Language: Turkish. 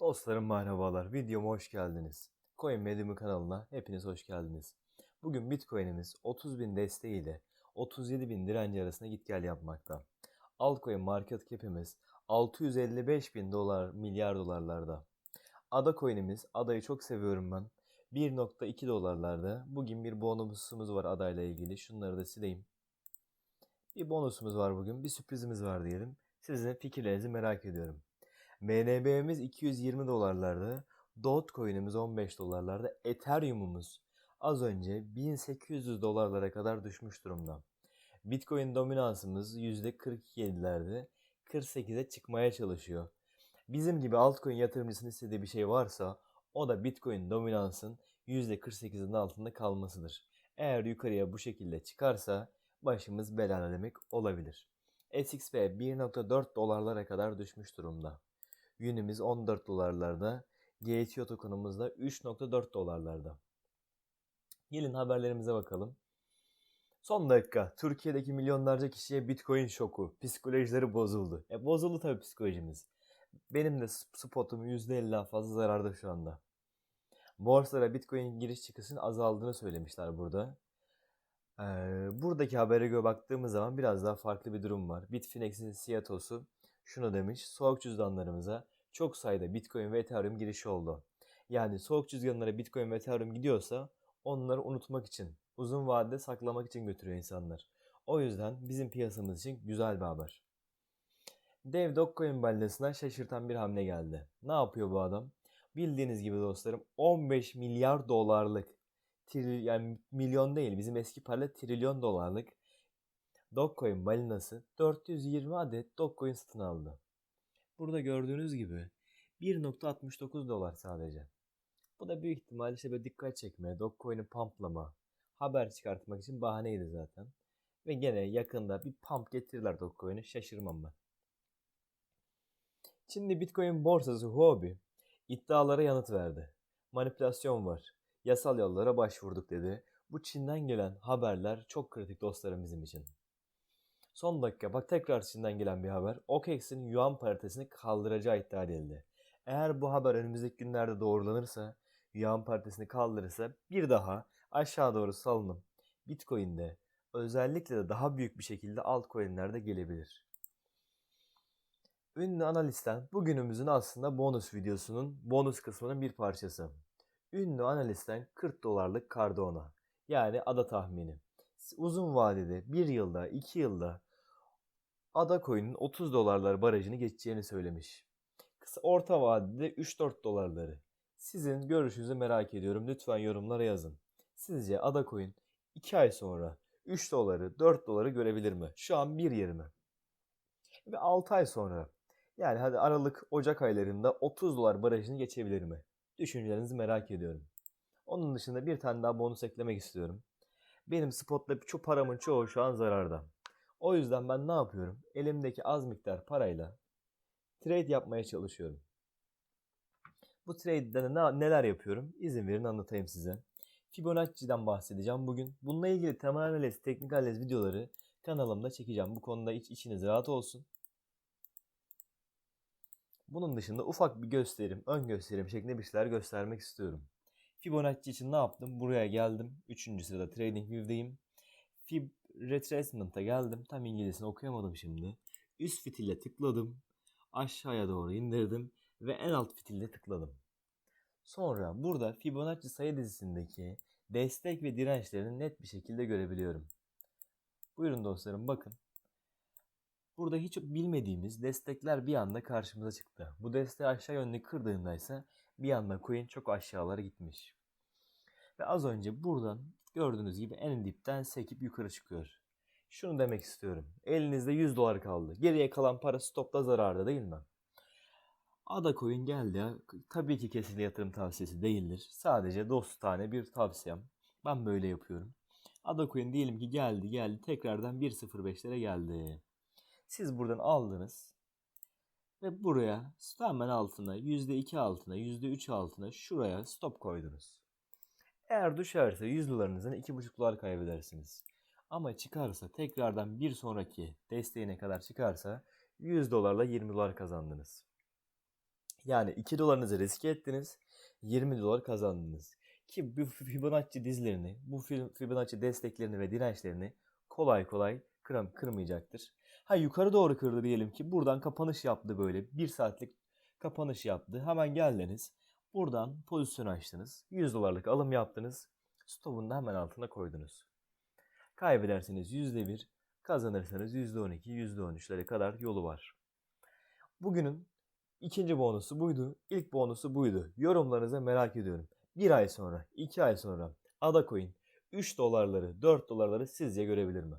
Dostlarım merhabalar. Videoma hoş geldiniz. Coin Medium kanalına hepiniz hoş geldiniz. Bugün Bitcoin'imiz 30.000 desteğiyle 37.000 direnci arasında git gel yapmakta. Altcoin market cap'imiz 655 bin dolar milyar dolarlarda. Ada coin'imiz Ada'yı çok seviyorum ben. 1.2 dolarlarda. Bugün bir bonusumuz var adayla ilgili. Şunları da sileyim. Bir bonusumuz var bugün. Bir sürprizimiz var diyelim. Sizin fikirlerinizi merak ediyorum. MNB'miz 220 dolarlarda. Dogecoin'imiz 15 dolarlarda. Ethereum'umuz az önce 1800 dolarlara kadar düşmüş durumda. Bitcoin dominansımız %47'lerde 48'e çıkmaya çalışıyor. Bizim gibi altcoin yatırımcısının istediği bir şey varsa o da Bitcoin dominansın %48'in altında kalmasıdır. Eğer yukarıya bu şekilde çıkarsa başımız belana demek olabilir. SXP 1.4 dolarlara kadar düşmüş durumda. Yünümüz 14 dolarlarda. GTO tokenumuz da 3.4 dolarlarda. Gelin haberlerimize bakalım. Son dakika. Türkiye'deki milyonlarca kişiye Bitcoin şoku. Psikolojileri bozuldu. E bozuldu tabii psikolojimiz. Benim de spotum %50'den fazla zararda şu anda. Borsalara Bitcoin giriş çıkışının azaldığını söylemişler burada. Ee, buradaki habere göre baktığımız zaman biraz daha farklı bir durum var. Bitfinex'in CEO'su şunu demiş. Soğuk cüzdanlarımıza çok sayıda Bitcoin ve Ethereum girişi oldu. Yani soğuk cüzdanlara Bitcoin ve Ethereum gidiyorsa onları unutmak için, uzun vadede saklamak için götürüyor insanlar. O yüzden bizim piyasamız için güzel bir haber. Dev Dogecoin baldesine şaşırtan bir hamle geldi. Ne yapıyor bu adam? Bildiğiniz gibi dostlarım 15 milyar dolarlık tril, yani milyon değil bizim eski parayla trilyon dolarlık Dogecoin balinası 420 adet Dogecoin satın aldı. Burada gördüğünüz gibi 1.69 dolar sadece. Bu da büyük ihtimalle işte böyle dikkat çekmeye, Dogecoin'i pumplama, haber çıkartmak için bahaneydi zaten. Ve gene yakında bir pump getirirler Dogecoin'i şaşırmam ben. Şimdi Bitcoin borsası Huobi iddialara yanıt verdi. Manipülasyon var. Yasal yollara başvurduk dedi. Bu Çin'den gelen haberler çok kritik dostlarım bizim için. Son dakika bak tekrar Çin'den gelen bir haber. OKEX'in yuan paritesini kaldıracağı iddia edildi. Eğer bu haber önümüzdeki günlerde doğrulanırsa, yuan paritesini kaldırırsa bir daha aşağı doğru salınım Bitcoin'de özellikle de daha büyük bir şekilde altcoin'lerde gelebilir. Ünlü analistten bugünümüzün aslında bonus videosunun bonus kısmının bir parçası. Ünlü analistten 40 dolarlık Cardano yani ada tahmini. Uzun vadede 1 yılda 2 yılda ada coin'in 30 dolarlar barajını geçeceğini söylemiş. Kısa orta vadede 3-4 dolarları. Sizin görüşünüzü merak ediyorum. Lütfen yorumlara yazın. Sizce ada coin 2 ay sonra 3 doları 4 doları görebilir mi? Şu an 1.20. Ve 6 ay sonra yani hadi Aralık Ocak aylarında 30 dolar barajını geçebilir mi? Düşüncelerinizi merak ediyorum. Onun dışında bir tane daha bonus eklemek istiyorum. Benim spotla çok paramın çoğu şu an zararda. O yüzden ben ne yapıyorum? Elimdeki az miktar parayla trade yapmaya çalışıyorum. Bu trade'de ne, neler yapıyorum? İzin verin anlatayım size. Fibonacci'den bahsedeceğim bugün. Bununla ilgili temel analiz, teknik analiz videoları kanalımda çekeceğim. Bu konuda iç, içiniz rahat olsun. Bunun dışında ufak bir gösterim, ön gösterim şeklinde bir şeyler göstermek istiyorum. Fibonacci için ne yaptım? Buraya geldim. Üçüncü sırada TradingView'deyim. Fib Retracement'a geldim. Tam İngilizcesini okuyamadım şimdi. Üst fitille tıkladım. Aşağıya doğru indirdim. Ve en alt fitille tıkladım. Sonra burada Fibonacci sayı dizisindeki destek ve dirençlerini net bir şekilde görebiliyorum. Buyurun dostlarım bakın. Burada hiç bilmediğimiz destekler bir anda karşımıza çıktı. Bu desteği aşağı yönlü kırdığında ise bir anda coin çok aşağılara gitmiş. Ve az önce buradan gördüğünüz gibi en dipten sekip yukarı çıkıyor. Şunu demek istiyorum. Elinizde 100 dolar kaldı. Geriye kalan para stopta zararda değil mi? Ada coin geldi. Tabii ki kesinlikle yatırım tavsiyesi değildir. Sadece dostane bir tavsiyem. Ben böyle yapıyorum. Ada coin diyelim ki geldi geldi tekrardan 1.05'lere geldi. Siz buradan aldınız ve buraya hemen altına %2 altına %3 altına şuraya stop koydunuz. Eğer düşerse 100 dolarınızın 2,5 dolar kaybedersiniz. Ama çıkarsa tekrardan bir sonraki desteğine kadar çıkarsa 100 dolarla 20 dolar kazandınız. Yani 2 dolarınızı riske ettiniz. 20 dolar kazandınız. Ki bu Fibonacci dizilerini, bu Fibonacci desteklerini ve dirençlerini kolay kolay kıram, kırmayacaktır. Ha yukarı doğru kırdı diyelim ki buradan kapanış yaptı böyle. 1 saatlik kapanış yaptı. Hemen geldiniz. Buradan pozisyon açtınız. 100 dolarlık alım yaptınız. Stopunu da hemen altına koydunuz. Kaybederseniz %1, kazanırsanız %12, %13'lere kadar yolu var. Bugünün ikinci bonusu buydu. İlk bonusu buydu. Yorumlarınızı merak ediyorum. Bir ay sonra, iki ay sonra Adacoin 3 dolarları, 4 dolarları sizce görebilir mi?